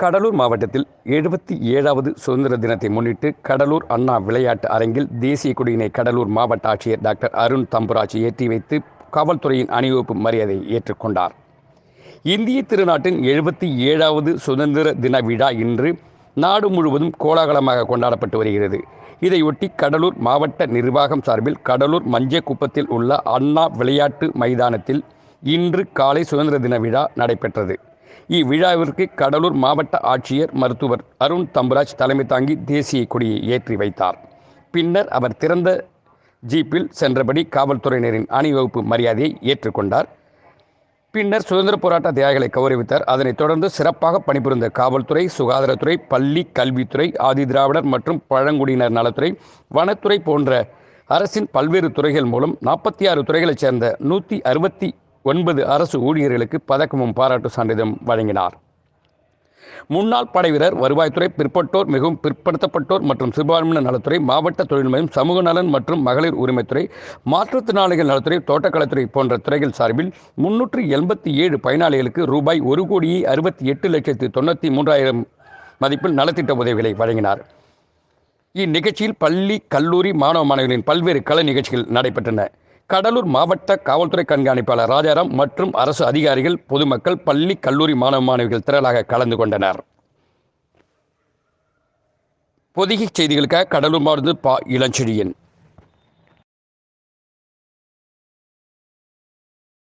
கடலூர் மாவட்டத்தில் எழுபத்தி ஏழாவது சுதந்திர தினத்தை முன்னிட்டு கடலூர் அண்ணா விளையாட்டு அரங்கில் தேசிய கொடியினை கடலூர் மாவட்ட ஆட்சியர் டாக்டர் அருண் தம்புராஜ் ஏற்றி வைத்து காவல்துறையின் அணிவகுப்பு மரியாதையை ஏற்றுக்கொண்டார். இந்திய திருநாட்டின் எழுபத்தி ஏழாவது சுதந்திர தின விழா இன்று நாடு முழுவதும் கோலாகலமாக கொண்டாடப்பட்டு வருகிறது. இதையொட்டி கடலூர் மாவட்ட நிர்வாகம் சார்பில் கடலூர் மஞ்சக்குப்பத்தில் உள்ள அண்ணா விளையாட்டு மைதானத்தில் இன்று காலை சுதந்திர தின விழா நடைபெற்றது. இவ்விழாவிற்கு கடலூர் மாவட்ட ஆட்சியர் மருத்துவர் அருண் தம்புராஜ் தலைமை தாங்கி தேசிய கொடியை ஏற்றி வைத்தார். பின்னர் அவர் திறந்த ஜீப்பில் சென்றபடி காவல்துறையினரின் அணிவகுப்பு மரியாதையை ஏற்றுக்கொண்டார். பின்னர் சுதந்திர போராட்ட தியாகிகளை கௌரவித்தார். அதனைத் தொடர்ந்து சிறப்பாக பணிபுரிந்த காவல்துறை சுகாதாரத்துறை பள்ளி கல்வித்துறை ஆதிதிராவிடர் மற்றும் பழங்குடியினர் நலத்துறை வனத்துறை போன்ற அரசின் பல்வேறு துறைகள் மூலம் நாற்பத்தி ஆறு துறைகளைச் சேர்ந்த நூற்றி அறுபத்தி ஒன்பது அரசு ஊழியர்களுக்கு பதக்கமும் பாராட்டு சான்றிதழும் வழங்கினார். முன்னாள் படைவீரர் வருவாய்த்துறை பிற்பட்டோர் மிகவும் பிற்படுத்தப்பட்டோர் மற்றும் சிறுபான்மையினர் நலத்துறை மாவட்ட தொழில் மையம் சமூக நலன் மற்றும் மகளிர் உரிமைத்துறை மாற்றுத்திறனாளிகள் நலத்துறை தோட்டக்கலைத்துறை போன்ற துறைகள் சார்பில் முன்னூற்று எண்பத்தி ஏழு பயனாளிகளுக்கு ரூபாய் ஒரு கோடியே அறுபத்தி எட்டு லட்சத்து தொண்ணூற்றி மூன்றாயிரம் மதிப்பில் நலத்திட்ட உதவிகளை வழங்கினார். இந்நிகழ்ச்சியில் பள்ளி கல்லூரி மாணவ மாணவிகளின் பல்வேறு கலை நிகழ்ச்சிகள் நடைபெற்றன. கடலூர் மாவட்ட காவல்துறை கண்காணிப்பாளர் ராஜாராம் மற்றும் அரசு அதிகாரிகள் பொதுமக்கள் பள்ளி கல்லூரி மாணவ மாணவிகள் திரளாக கலந்து கொண்டனர். பொதிகை செய்திகளுக்காக கடலூர் மாவட்டத்தில் பா இளஞ்செழியன்.